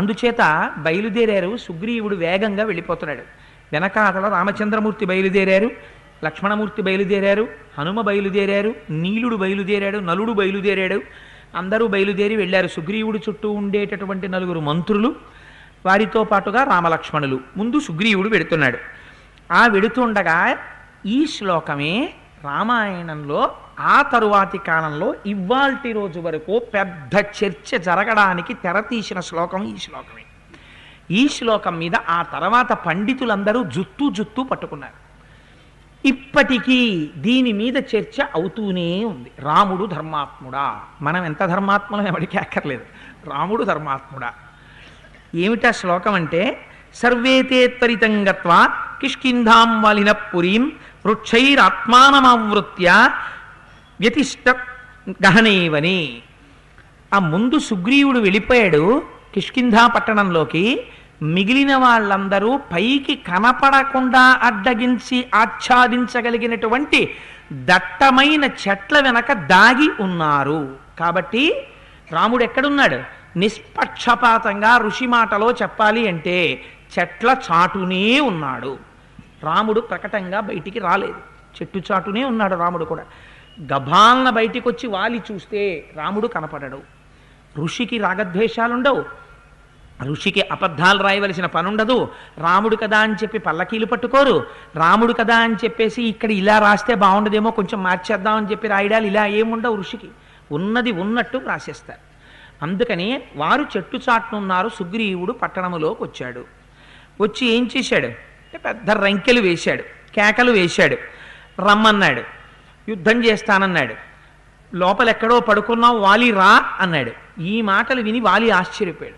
అందుచేత బయలుదేరారు సుగ్రీవుడు వేగంగా వెళ్ళిపోతున్నాడు. వెనకాతల రామచంద్రమూర్తి బయలుదేరారు లక్ష్మణమూర్తి బయలుదేరారు హనుమ బయలుదేరారు నీలుడు బయలుదేరాడు నలుడు బయలుదేరాడు. అందరూ బయలుదేరి వెళ్ళారు. సుగ్రీవుడు చుట్టూ ఉండేటటువంటి నలుగురు మంత్రులు వారితో పాటుగా రామలక్ష్మణులు. ముందు సుగ్రీవుడు వెడుతున్నాడు. ఆ వెడుతుండగా ఈ శ్లోకమే రామాయణంలో ఆ తరువాతి కాలంలో ఇవాల్టి రోజు వరకు పెద్ద చర్చ జరగడానికి తెరతీసిన శ్లోకం ఈ శ్లోకమే. ఈ శ్లోకం మీద ఆ తర్వాత పండితులందరూ జుత్తు జుత్తు పట్టుకున్నారు. ఇప్పటికీ దీని మీద చర్చ అవుతూనే ఉంది. రాముడు ధర్మాత్ముడా. మనం ఎంత ధర్మాత్ములం ఎవరికి అక్కర్లేదు. రాముడు ధర్మాత్ముడా. ఏమిటా శ్లోకం అంటే సర్వేతే త్వరితం కిష్కింధాం వలిన పురీం వృక్షైరాత్మానమావృత్య వ్యతిష్ట గహనేవని. ఆ ముందు సుగ్రీవుడు వెళ్ళిపోయాడు కిష్కింధా పట్టణంలోకి. మిగిలిన వాళ్ళందరూ పైకి కనపడకుండా అడ్డగించి ఆచ్ఛాదించగలిగినటువంటి దట్టమైన చెట్ల వెనక దాగి ఉన్నారు. కాబట్టి రాముడు ఎక్కడున్నాడు? నిష్పక్షపాతంగా ఋషి మాటలో చెప్పాలి అంటే చెట్ల చాటునే ఉన్నాడు. రాముడు ప్రకటంగా బయటికి రాలేదు. చెట్టు చాటునే ఉన్నాడు రాముడు కూడా. గభాలన బయటికి వచ్చి వాలి చూస్తే రాముడు కనపడడు. ఋషికి రాగద్వేషాలుండవు. ఋషికి అబద్ధాలు రాయవలసిన పనుండదు. రాముడు కదా అని చెప్పి పల్లకీలు పట్టుకోరు. రాముడు కదా అని చెప్పేసి ఇక్కడ ఇలా రాస్తే బాగుండదేమో కొంచెం మార్చేద్దామని చెప్పి రాయడాలు ఇలా ఏముండవు ఋషికి. ఉన్నది ఉన్నట్టు రాసేస్తారు. అందుకని వారు చెట్టు చాటునున్నారు సుగ్రీవుడు పట్టణములోకి వచ్చాడు వచ్చి ఏం చేశాడు? పెద్ద రంకెలు వేశాడు కేకలు వేశాడు. రమ్మన్నాడు. యుద్ధం చేస్తానన్నాడు. లోపల ఎక్కడో పడుకున్నావు వాలి రా అన్నాడు. ఈ మాటలు విని వాలి ఆశ్చర్యపోయాడు.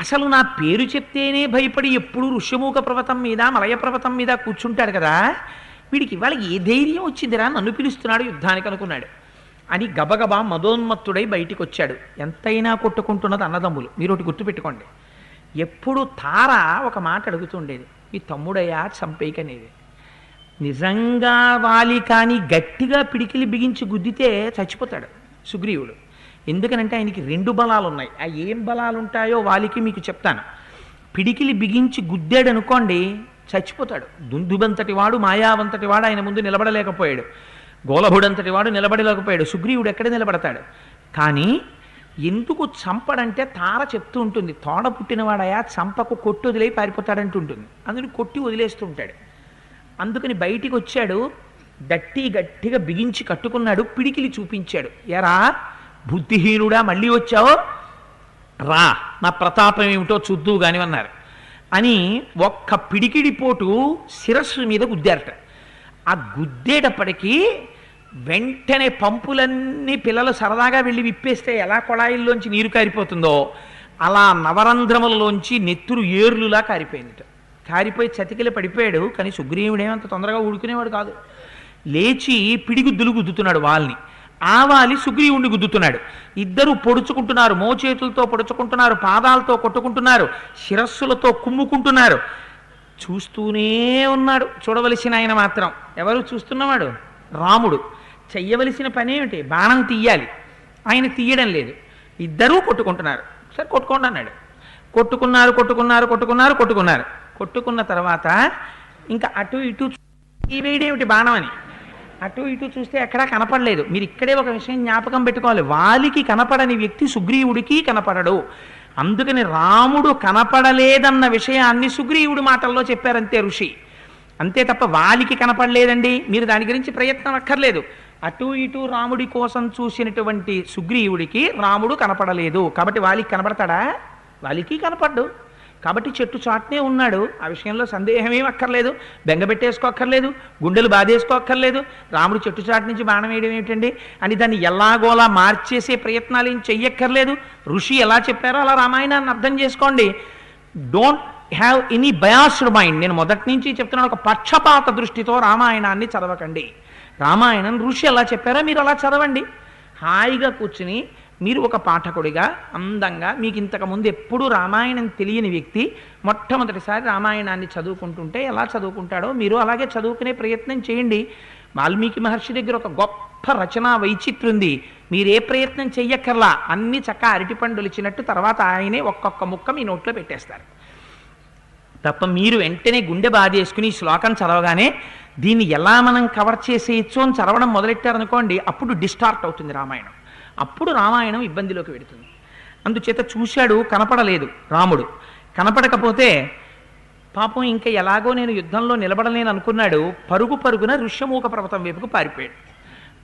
అసలు నా పేరు చెప్తేనే భయపడి ఎప్పుడు ఋష్యమూక పర్వతం మీద మలయ పర్వతం మీద కూర్చుంటాడు కదా? వీడికి ఇవాళ ఏ ధైర్యం వచ్చిందిరా? నన్ను పిలుస్తున్నాడు యుద్ధానికి అనుకున్నాడు. అని గబగబా మదోన్మత్తుడై బయటికి వచ్చాడు ఎంతైనా కొట్టుకుంటున్నది అన్నదమ్ములు. మీరు ఒకటి గుర్తుపెట్టుకోండి. ఎప్పుడు తార ఒక మాట అడుగుతుండేది మీ తమ్ముడయ్యా చంపేయకనేది. నిజంగా వాలి కానీ గట్టిగా పిడికిలి బిగించి గుద్దితే చచ్చిపోతాడు సుగ్రీవుడు. ఎందుకనంటే ఆయనకి రెండు బలాలు ఉన్నాయి ఆ ఏం బలాలు ఉంటాయో వాలికి మీకు చెప్తాను. పిడికిలి బిగించి గుద్దాడు అనుకోండి చచ్చిపోతాడు. దుందుబంతటి వాడు మాయావంతటి వాడు ఆయన ముందు నిలబడలేకపోయాడు. గోలభుడంతటి వాడు నిలబడలేకపోయాడు. సుగ్రీవుడు ఎక్కడ నిలబడతాడు. కానీ ఎందుకు చంపడంటే తార చెప్తూ ఉంటుంది. తోడ పుట్టినవాడయా చంపకు కొట్టి వదిలే పారిపోతాడంటూ ఉంటుంది. అందుకని కొట్టి వదిలేస్తూ ఉంటాడు. అందుకని బయటికి వచ్చాడు గట్టి గట్టిగా బిగించి కట్టుకున్నాడు పిడికిలి చూపించాడు. ఎరా బుద్ధిహీనుడా మళ్ళీ వచ్చావు? రా నా ప్రతాపం ఏమిటో చూద్దు కానివన్నారు. అని ఒక్క పిడికిడి పోటు శిరస్సు మీద గుద్దారట. ఆ గుద్దేటప్పటికీ వెంటనే పంపులన్నీ పిల్లలు సరదాగా వెళ్ళి విప్పేస్తే ఎలా కొళాయిల్లోంచి నీరు కారిపోతుందో అలా నవరంధ్రములలోంచి నెత్తురు ఏర్లులా కారిపోయిందిట. కారిపోయి చతికిల పడిపోయాడు కానీ సుగ్రీవుడేమంత తొందరగా ఊడుకునేవాడు కాదు. లేచి పిడిగుద్దులు గుద్దుతున్నాడు వాళ్ళని. ఆ వాలి సుగ్రీవుణ్ణి గుద్దుతున్నాడు. ఇద్దరు పొడుచుకుంటున్నారు మోచేతులతో పొడుచుకుంటున్నారు పాదాలతో కొట్టుకుంటున్నారు శిరస్సులతో కుమ్ముకుంటున్నారు. చూస్తూనే ఉన్నాడు చూడవలసిన ఆయన మాత్రం. ఎవరు చూస్తున్నవాడు? రాముడు. చెయ్యవలసిన పని ఏమిటి బాణం తీయాలి. ఆయన తీయడం లేదు. ఇద్దరూ కొట్టుకుంటున్నారు. సరే కొట్టుకోండి అన్నాడు. కొట్టుకున్నారు కొట్టుకున్నారు కొట్టుకున్నారు కొట్టుకున్నారు. కొట్టుకున్న తర్వాత ఇంకా అటు ఇటు చూ- ఈ వేడేమిటి బాణం అని అటు ఇటు చూస్తే ఎక్కడా కనపడలేదు. మీరు ఇక్కడే ఒక విషయం జ్ఞాపకం పెట్టుకోవాలి. వాలికి కనపడని వ్యక్తి సుగ్రీవుడికి కనపడడు. అందుకని రాముడు కనపడలేదన్న విషయాన్ని సుగ్రీవుడి మాటల్లో చెప్పారంతే ఋషి. అంతే తప్ప వాలికి కనపడలేదండి. మీరు దాని గురించి ప్రయత్నం అక్కర్లేదు. అటు ఇటు రాముడి కోసం చూసినటువంటి సుగ్రీవుడికి రాముడు కనపడలేదు. కాబట్టి వాలికి కనపడతాడా? వాలికి కనపడ్డు. కాబట్టి చెట్టు చాటునే ఉన్నాడు. ఆ విషయంలో సందేహం ఏం అక్కర్లేదు బెంగపెట్టేసుకోక్కర్లేదు గుండెలు బాధేసుకోక్కర్లేదు. రాముడు చెట్టు చాటు నుంచి బాణం వేయడం ఏమిటండి? అని దాన్ని ఎలాగోలా మార్చేసే ప్రయత్నాలు ఏం చెయ్యక్కర్లేదు. ఋషి ఎలా చెప్పారో అలా రామాయణాన్ని అర్థం చేసుకోండి. Don't have any biased mind నేను మొదటి నుంచి చెప్తున్నాను ఒక పక్షపాత దృష్టితో రామాయణాన్ని చదవకండి. రామాయణం ఋషి ఎలా చెప్పారో మీరు అలా చదవండి. హాయిగా కూర్చుని మీరు ఒక పాఠకుడిగా అందంగా మీకు ఇంతకు ముందు ఎప్పుడూ రామాయణం తెలియని వ్యక్తి మొట్టమొదటిసారి రామాయణాన్ని చదువుకుంటుంటే ఎలా చదువుకుంటాడో మీరు అలాగే చదువుకునే ప్రయత్నం చేయండి. వాల్మీకి మహర్షి దగ్గర ఒక గొప్ప రచనా వైచిత్రం ఉంది. మీరే ప్రయత్నం చెయ్యక్కర్లా అన్ని చక్క అరటిపండులు ఇచ్చినట్టు తర్వాత ఆయనే ఒక్కొక్క ముక్క మీ నోట్లో పెట్టేస్తారు. తప్ప మీరు వెంటనే గుండె బాధేసుకుని ఈ శ్లోకం చదవగానే దీన్ని ఎలా మనం కవర్ చేసేయచ్చు అని చదవడం మొదలెట్టారనుకోండి అప్పుడు డిస్టార్ట్ అవుతుంది రామాయణం. అప్పుడు రామాయణం ఇబ్బందిలోకి వెడుతుంది. అందుచేత చూశాడు కనపడలేదు రాముడు. కనపడకపోతే పాపం ఇంకా ఎలాగో నేను యుద్ధంలో నిలబడలేను అనుకున్నాడు. పరుగు పరుగున ఋష్యమూక పర్వతం వైపుకు పారిపోయాడు.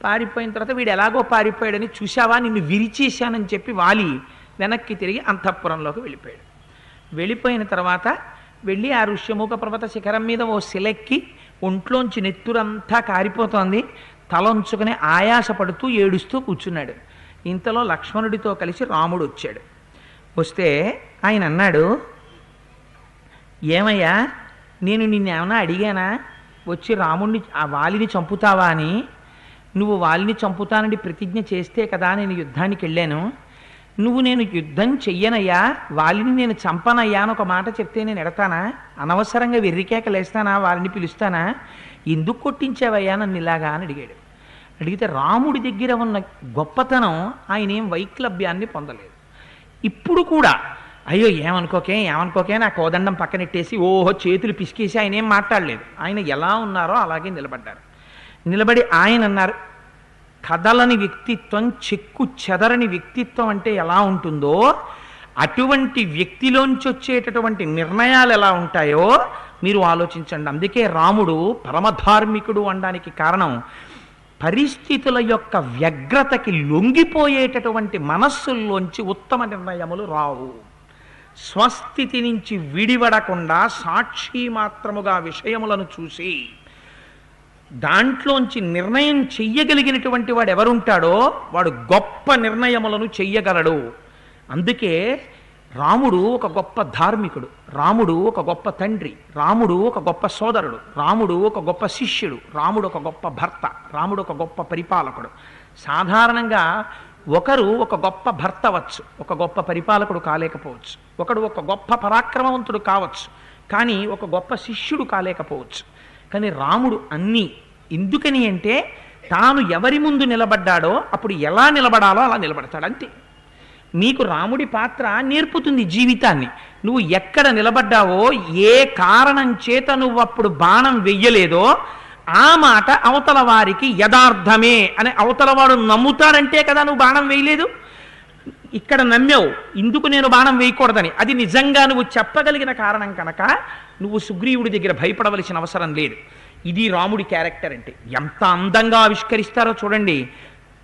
పారిపోయిన తర్వాత వీడు ఎలాగో పారిపోయాడని చూశావా? నిన్ను విరిచేశానని చెప్పి వాలి. వెనక్కి తిరిగి అంతఃపురంలోకి వెళ్ళిపోయాడు. వెళ్ళిపోయిన తర్వాత వెళ్ళి ఆ ఋష్యముఖ పర్వత శిఖరం మీద ఓ శిలెక్కి ఒంట్లోంచి నెత్తురంతా కారిపోతోంది. తలంచుకుని ఆయాసపడుతూ ఏడుస్తూ కూర్చున్నాడు. ఇంతలో లక్ష్మణుడితో కలిసి రాముడు వచ్చాడు. వస్తే ఆయన అన్నాడు ఏమయ్యా నేను నిన్నేమన్నా అడిగానా? వచ్చి రాముడిని ఆ వాలిని చంపుతావా అని? నువ్వు వాలిని చంపుతానని ప్రతిజ్ఞ చేస్తే కదా నేను యుద్ధానికి వెళ్ళాను. నువ్వు నేను యుద్ధం చెయ్యనయ్యా వాలిని నేను చంపనయ్యా అని ఒక మాట చెప్తే నేను ఎడతానా? అనవసరంగా వెర్రికేకలేస్తానా వాలిని పిలుస్తానా? ఎందుకు కొట్టించావయ్యా నన్ను ఇలాగా? అని అడిగాడు. అడిగితే రాముడి దగ్గర ఉన్న గొప్పతనం ఆయన ఏం వైక్లభ్యాన్ని పొందలేదు. ఇప్పుడు కూడా అయ్యో ఏమనుకోకే ఏమనుకోకే నా కోదండం పక్కనెట్టేసి ఓహో చేతులు పిసికేసి ఆయన ఏం మాట్లాడలేదు. ఆయన ఎలా ఉన్నారో అలాగే నిలబడ్డారు. నిలబడి ఆయన అన్నారు కదలని వ్యక్తిత్వం చెక్కు చెదరని వ్యక్తిత్వం అంటే ఎలా ఉంటుందో అటువంటి వ్యక్తిలోంచి వచ్చేటటువంటి నిర్ణయాలు ఎలా ఉంటాయో మీరు ఆలోచించండి. అందుకే రాముడు పరమధార్మికుడు అనడానికి కారణం పరిస్థితుల యొక్క వ్యగ్రతకి లొంగిపోయేటటువంటి మనస్సుల్లోంచి ఉత్తమ నిర్ణయములు రావు. స్వస్థితి నుంచి విడివడకుండా సాక్షి మాత్రముగా విషయములను చూసి దాంట్లోంచి నిర్ణయం చెయ్యగలిగినటువంటి వాడు ఎవరుంటాడో వాడు గొప్ప నిర్ణయములను చెయ్యగలడు. అందుకే రాముడు ఒక గొప్ప ధార్మికుడు రాముడు ఒక గొప్ప తండ్రి రాముడు ఒక గొప్ప సోదరుడు రాముడు ఒక గొప్ప శిష్యుడు రాముడు ఒక గొప్ప భర్త రాముడు ఒక గొప్ప పరిపాలకుడు సాధారణంగా ఒకరు ఒక గొప్ప భర్త అవ్వచ్చు ఒక గొప్ప పరిపాలకుడు కాలేకపోవచ్చు ఒకడు ఒక గొప్ప పరాక్రమవంతుడు కావచ్చు కానీ ఒక గొప్ప శిష్యుడు కాలేకపోవచ్చు కానీ రాముడు అన్నీ ఎందుకని అంటే తాను ఎవరి ముందు నిలబడ్డాడో అప్పుడు ఎలా నిలబడాలో అలా నిలబడతాడు అంతే నీకు రాముడి పాత్ర నేర్పుతుంది జీవితాన్ని. నువ్వు ఎక్కడ నిలబడ్డావో ఏ కారణం చేత నువ్వు అప్పుడు బాణం వెయ్యలేదో ఆ మాట అవతల వారికి యథార్థమే అని అవతల వాడు నమ్ముతాడంటే కదా నువ్వు బాణం వేయలేదు ఇక్కడ నమ్మావు ఇందుకు నేను బాణం వేయకూడదని అది నిజంగా నువ్వు చెప్పగలిగిన కారణం కనుక నువ్వు సుగ్రీవుడి దగ్గర భయపడవలసిన అవసరం లేదు. ఇది రాముడి క్యారెక్టర్ అంటే. ఎంత అందంగా ఆవిష్కరిస్తారో చూడండి.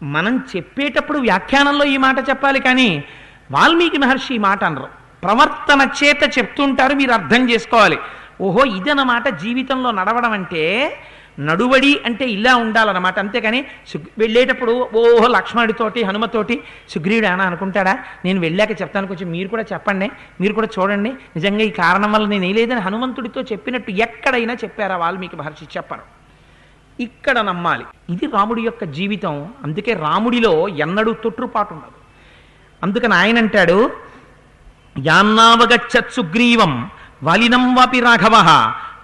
మనం చెప్పేటప్పుడు వ్యాఖ్యానంలో ఈ మాట చెప్పాలి కానీ వాల్మీకి మహర్షి ఈ మాట అనరు. ప్రవర్తన చేత చెప్తుంటారు మీరు అర్థం చేసుకోవాలి. ఓహో ఇదన్నమాట జీవితంలో నడవడం అంటే నడువడి అంటే ఇలా ఉండాలన్నమాట. అంతేకాని వెళ్ళేటప్పుడు ఓహో లక్ష్మణుడితోటి హనుమతోటి సుగ్రీవుడు అని అనుకుంటాడా? నేను వెళ్ళాక చెప్తాను కొంచెం మీరు కూడా చెప్పండి మీరు కూడా చూడండి. నిజంగా ఈ కారణం వల్ల నేను లేదని హనుమంతుడితో చెప్పినట్టు ఎక్కడైనా చెప్పారా వాల్మీకి మహర్షి? చెప్పరు. ఇక్కడ నమ్మాలి. ఇది రాముడి యొక్క జీవితం. అందుకే రాముడిలో ఎన్నడూ తొట్టుపాటు ఉండదు. అందుకని ఆయన అంటాడు యాన్నావగచ్చత్ సుగ్రీవం వలినం వాపి రాఘవ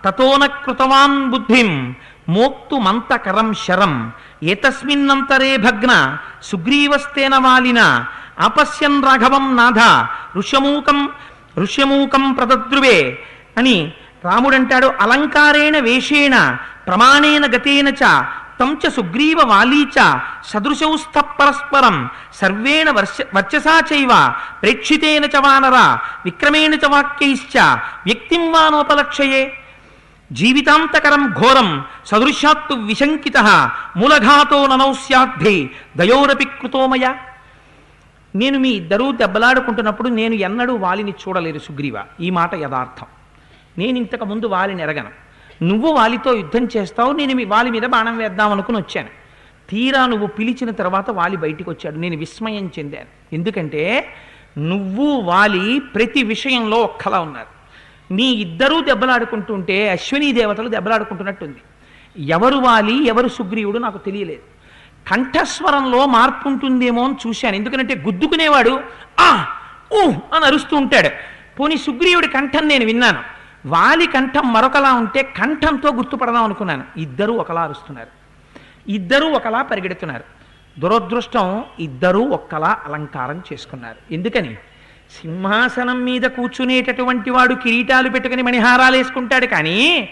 తతోన కృతవాన్ బుద్ధిం మోక్తుమంతకరం శరం ఏతస్మిన్నంతరే భగ్న సుగ్రీవస్తేన వాలిన అపశ్యన్ రాఘవం నాథ ఋష్యమూకం ఋష్యమూకం ప్రదద్రువే అని రాముడంటాడు అలంకారేణ వేషేణ ప్రమాణేన గతేన చ తంచ సుగ్రీవ వాలీచ సదృశౌస్థ పరస్పరం సర్వేణ వర్ష వర్చసా చైవ ప్రేక్షితేన చ వానర విక్రమేణ చ వాక్యైశ్చ వ్యక్తిం వానోపలక్షయే జీవితాంతకరం ఘోరం సదృశాత్తు విశంకిత మూలఘాతో ననౌస్యాద్ధి దయోరపి కృతోమయ నేను మీ ఇద్దరూ దెబ్బలాడుకుంటున్నప్పుడు నేను ఎన్నడూ వాలిని చూడలేరు సుగ్రీవ ఈ మాట యథార్థం. నేను ఇంతకు ముందు వాలిని ఎరగను నువ్వు వాలితో యుద్ధం చేస్తావు నేను మీ వాలి మీద బాణం వేద్దాం అనుకుని వచ్చాను. తీరా నువ్వు పిలిచిన తర్వాత వాలి బయటికి వచ్చాడు నేను విస్మయం చెందాను. ఎందుకంటే నువ్వు వాలి ప్రతి విషయంలో ఒక్కలా ఉన్నారు. నీ ఇద్దరూ దెబ్బలాడుకుంటుంటే అశ్విని దేవతలు దెబ్బలాడుకుంటున్నట్టుంది. ఎవరు వాలి ఎవరు సుగ్రీవుడు నాకు తెలియలేదు. కంఠస్వరంలో మార్పు ఉంటుందేమో అని చూశాను. ఎందుకంటే గుద్దుకునేవాడు ఆ ఊ అని అరుస్తూ ఉంటాడు. పోనీ సుగ్రీవుడి కంఠం నేను విన్నాను. వాలి కంఠం మరొకలా ఉంటే కంఠంతో గుర్తుపడదాం అనుకున్నాను. ఇద్దరూ ఒకలా అరుస్తున్నారు. ఇద్దరూ ఒకలా పరిగెడుతున్నారు. దురదృష్టం ఇద్దరూ ఒక్కలా అలంకారం చేసుకున్నారు. ఎందుకని? సింహాసనం మీద కూర్చునేటటువంటి వాడు కిరీటాలు పెట్టుకుని మణిహారాలు వేసుకుంటాడు కానీ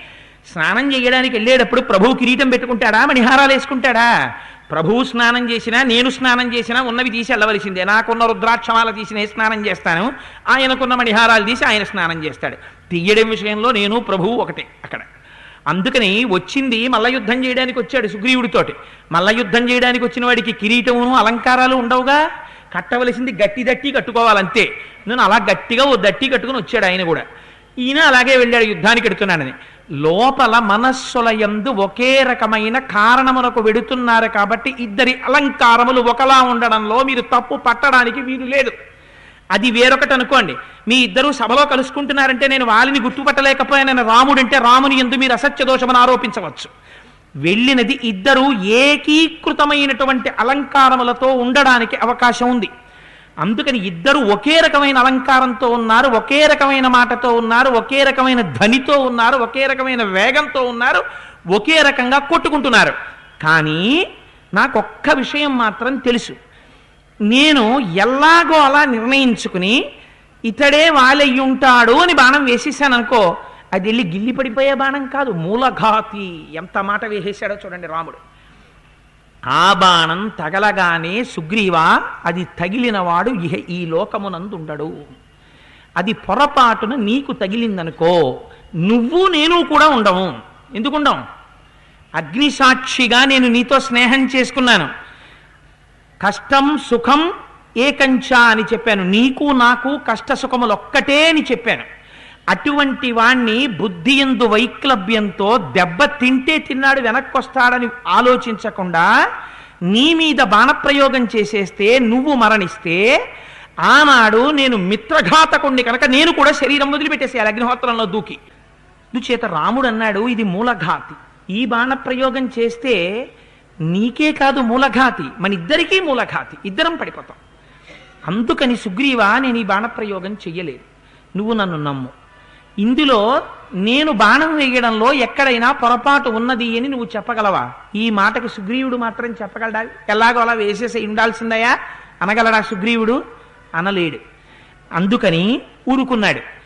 స్నానం చేయడానికి వెళ్ళేటప్పుడు ప్రభువు కిరీటం పెట్టుకుంటాడా? మణిహారాలు వేసుకుంటాడా? ప్రభువు స్నానం చేసినా నేను స్నానం చేసినా ఉన్నవి తీసి వెళ్ళవలసిందే. నాకున్న రుద్రాక్షమాల తీసి నేను స్నానం చేస్తాను. ఆయనకున్న మణిహారాలు తీసి ఆయన స్నానం చేస్తాడు. తీయడం విషయంలో నేను ప్రభువు ఒకటే అక్కడ. అందుకని వచ్చింది మల్ల యుద్ధం చేయడానికి వచ్చాడు సుగ్రీవుడితోటి. మల్ల యుద్ధం చేయడానికి వచ్చిన వాడికి కిరీటమును అలంకారాలు ఉండవుగా? కట్టవలసింది గట్టి దట్టి కట్టుకోవాలంతే. నేను అలా గట్టిగా ఓ దట్టి కట్టుకుని వచ్చాడు ఆయన కూడా. ఈయన అలాగే వెళ్ళాడు యుద్ధానికి ఎడుతున్నాడని. లోపల మనస్సుల ఎందు ఒకే రకమైన కారణమునకు వెడుతున్నారు కాబట్టి ఇద్దరి అలంకారములు ఒకలా ఉండడంలో మీరు తప్పు పట్టడానికి వీలు లేదు. అది వేరొకటి అనుకోండి. మీ ఇద్దరు సభలో కలుసుకుంటున్నారంటే నేను వాలిని గుర్తుపట్టలేకపోయానని రాముడంటే రాముని ఎందు మీరు అసత్య దోషమని ఆరోపించవచ్చు. వెళ్ళినది ఇద్దరు ఏకీకృతమైనటువంటి అలంకారములతో ఉండడానికి అవకాశం ఉంది. అందుకని ఇద్దరు ఒకే రకమైన అలంకారంతో ఉన్నారు ఒకే రకమైన మాటతో ఉన్నారు ఒకే రకమైన ధ్వనితో ఉన్నారు ఒకే రకమైన వేగంతో ఉన్నారు ఒకే రకంగా కొట్టుకుంటున్నారు. కానీ నాకు ఒక్క విషయం మాత్రం తెలుసు. నేను ఎలాగో అలా నిర్ణయించుకుని ఇతడే వాలయ్యుంటాడు అని బాణం వేసేసాను అనుకో అది వెళ్ళి గిల్లి పడిపోయే బాణం కాదు మూలఘాతి. ఎంత మాట వేసేశాడో చూడండి రాముడు. ఆ బాణం తగలగానే సుగ్రీవా అది తగిలినవాడు ఇహ ఈ లోకమునందు ఉండడు అది పొరపాటున నీకు తగిలిందనుకో నువ్వు నేను కూడా ఉండము. ఎందుకుండం? అగ్నిసాక్షిగా నేను నీతో స్నేహం చేసుకున్నాను. కష్టం సుఖం ఏకంచ అని చెప్పాను. నీకు నాకు కష్ట సుఖములు ఒక్కటే అని చెప్పాను. అటువంటి వాణ్ణి బుద్ధి ఎందు వైక్లభ్యంతో దెబ్బ తింటే తిన్నాడు వెనక్కి వస్తాడని ఆలోచించకుండా నీ మీద బాణప్రయోగం చేసేస్తే నువ్వు మరణిస్తే ఆనాడు నేను మిత్రఘాతకుణ్ణి కనుక నేను కూడా శరీరం వదిలిపెట్టేసేయాలి అగ్నిహోత్రంలో దూకి. దుచేత రాముడు అన్నాడు ఇది మూలఘాతి. ఈ బాణప్రయోగం చేస్తే నీకే కాదు మూలఘాతి మన ఇద్దరికీ మూలఘాతి. ఇద్దరం పడిపోతాం. అందుకని సుగ్రీవా నేను ఈ బాణప్రయోగం చెయ్యలేదు. నువ్వు నన్ను నమ్ము. ఇందులో నేను బాణం వేయడంలో ఎక్కడైనా పొరపాటు ఉన్నది అని నువ్వు చెప్పగలవా? ఈ మాటకు సుగ్రీవుడు మాత్రం చెప్పగలడా? ఎలాగో అలా వేసేసి ఉండాల్సిందయా? అనగలడా సుగ్రీవుడు? అనలేడు. అందుకని ఊరుకున్నాడు.